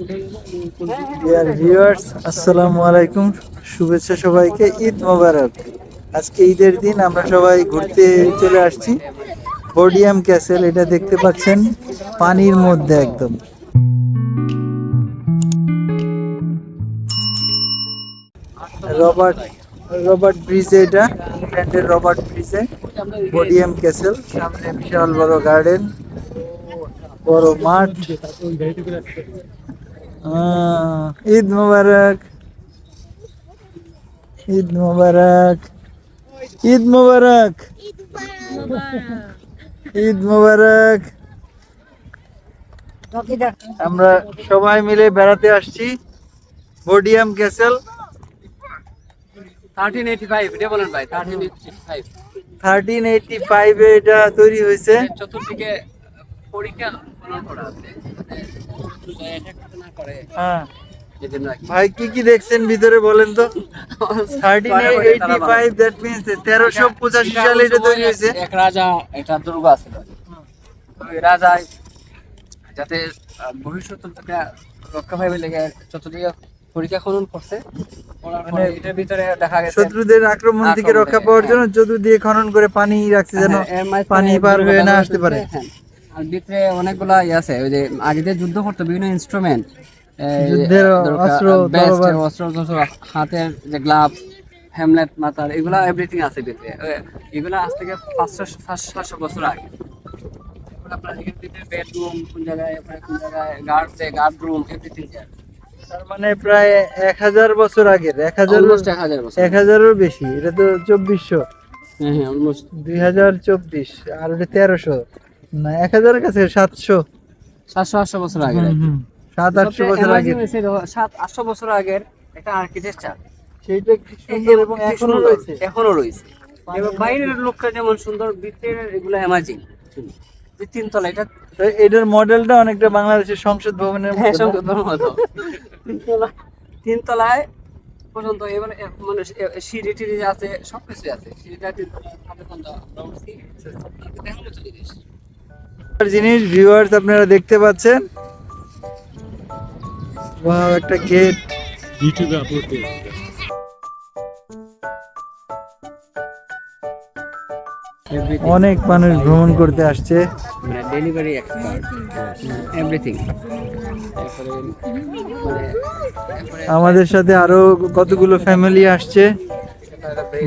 Dear viewers আসসালামু আলাইকুম। শুভেচ্ছা সবাইকে, ঈদ মোবারক। আজকে ঈদের দিন, আমরা সবাই ঘুরতে চলে আসছি। বোডিয়াম ক্যাসেল এটা দেখতে পাচ্ছেন, পানির মধ্যে একদম। রবার্ট রবার্ট ব্রিজে এটা, ইংল্যান্ডের রবার্ট ব্রিজে। বোডিয়াম ক্যাসেল সামনে বিশাল বড় গার্ডেন বড় মাঠ। ঈদ মোবারক। ঈদ মোবারক। ঈদ মোবারক। ঈদ মোবারক। আমরা সবাই মিলে বেড়াতে আসছি। Bodiam castle thirteen eighty five এটা তৈরি হয়েছে। চতুর্দিকে পরীক্ষা করা আছে। হ্যাঁ। ভাই কি কি দেখছেন ভিতরে বলেন তো? তেরোশো পঁচাশি সালে এটা তৈরি হয়েছে। এক রাজা একটা দুর্গা রাজায় যাতে ভবিষ্যৎ রক্ষা পাইবে লেগে চতুর্দিকে পরীক্ষা খনন করছে। মানে এটার ভিতরে দেখা গেছে শত্রুদের আক্রমণ থেকে রক্ষা পাওয়ার হ্যাঁ। জন্য চতুর্দিকে খনন করে পানি রাখছে যেন হ্যাঁ, পানি পার হয়ে না আসতে পারে। হ্যাঁ। আর ভিতরে অনেকগুলা ইয়ে আছে ওই যে আগে যে যুদ্ধ করতো বিভিন্ন ইনস্ট্রুমেন্ট যুদ্ধের অস্ত্র, তরবারি। অস্ত্র হাতের যে গ্লাভস হ্যামলেট মাথার এগুলা এভরিথিং আছে ভিতরে। এগুলা আজ থেকে পাঁচশো সাতশো বছর আগে। বেডরুম কোন জায়গায় কোন জায়গায় গার্ড গার্ড রুম এভরিথিং তার মানে প্রায় এক হাজার বছর আগের এক হাজার এক বেশি এটা তো চব্বিশশো। হ্যাঁ হ্যাঁ অলমোস্ট দুই হাজার চব্বিশ আর ওটা তেরোশো। না এক হাজারের কাছে সাতশো। সাতশো আটশো বছর আগে। সাত আটশো বছর আগে সাত আটশো বছর আগের একটা আর্কিটেকচার সেইটা সুন্দর এবং এখনও রয়েছে? এখনও রয়েছে। এবার বাইরের লোকটা যেমন সুন্দর ভিতরের এগুলো অ্যামাজিং যে তিনতলা এটা এটার মডেলটা অনেকটা বাংলাদেশের সংসদ ভবনের হ্যাঁ মতো। তিনতলা তিনতলায় পর্যন্ত এবার মানে সিঁড়ি টিড়ি আছে সব আছে। সিঁড়িটা তিনতলা পর্যন্ত আমরা উঠছি। দেখার মতো জিনিস ভিউয়ার্স আপনারা দেখতে পাচ্ছেন। ওয়াও একটা গেট ইউটিউবে আপলোড অনেক মানুষ ভ্রমণ করতে আসছে। মানে ডেলিভারি এক্সপার্ট এভরিথিং তারপরে তারপরে আমাদের সাথে আরও কতগুলো ফ্যামিলি আসছে।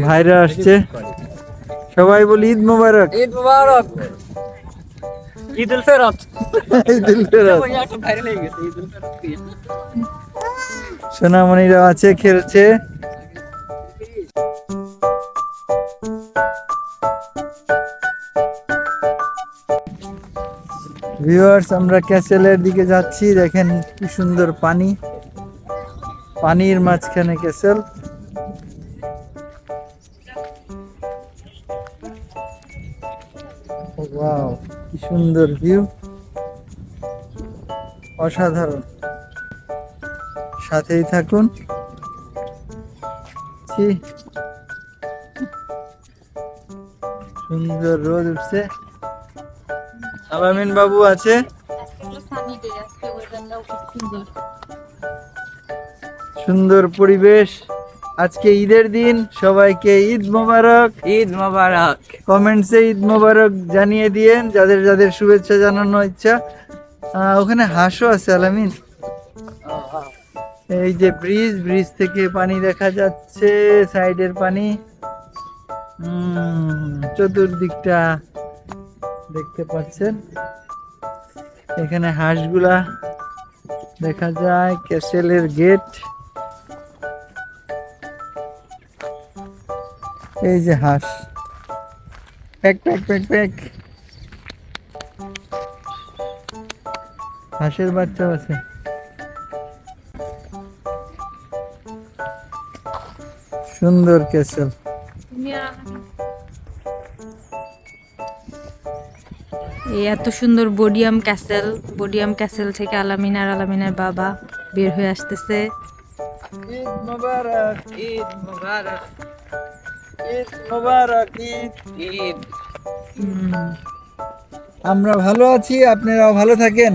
ভাইরা আসছে। সবাই বলি ঈদ মোবারক। ঈদ মুবারক। ঈদ উল ফেরত। ঈদ উল ফিতর। ওই একটা ভাইরাল গেছে ঈদ উল ফেরত? সোনামণিরা আছে খেলছে। ভিউয়ার্স আমরা ক্যাসেলের দিকে যাচ্ছি। দেখেন কি সুন্দর পানি। পানির মাঝখানে ক্যাসেল। সুন্দর ভিউ অসাধারণ। সাথেই থাকুন। সুন্দর রোদ উঠছে। আলামিন বাবু আছে? সুন্দর পরিবেশ। আজকে ঈদের দিন সবাইকে ঈদ মোবারক। ঈদ মুবারক। কমেন্টসে ঈদ মোবারক জানিয়ে দিয়েন যাদের যাদের শুভেচ্ছা জানানো ইচ্ছা। ওখানে হাঁসও আছে আলামিন। এই যে ব্রিজ ব্রিজ থেকে পানি দেখা যাচ্ছে সাইডের পানি। উম, চতুর্দিকটা দেখতে পাচ্ছেন। এখানে হাঁসগুলা দেখা যায় ক্যাসেলের গেট। এই যে হাঁস। প্যাক প্যাক প্যাক প্যাক। হাঁসের বাচ্চা আছে। সুন্দর ক্যাসেল এই এত সুন্দর বোডিয়াম ক্যাসেল বডিয়াম ক্যাসেল থেকে আলামিন আর আলামিনের বাবা বের হয়ে আসতেছে। ঈদ মোবারক ঈদ মুবারক। আমরা ভালো আছি আপনারাও ভালো থাকেন।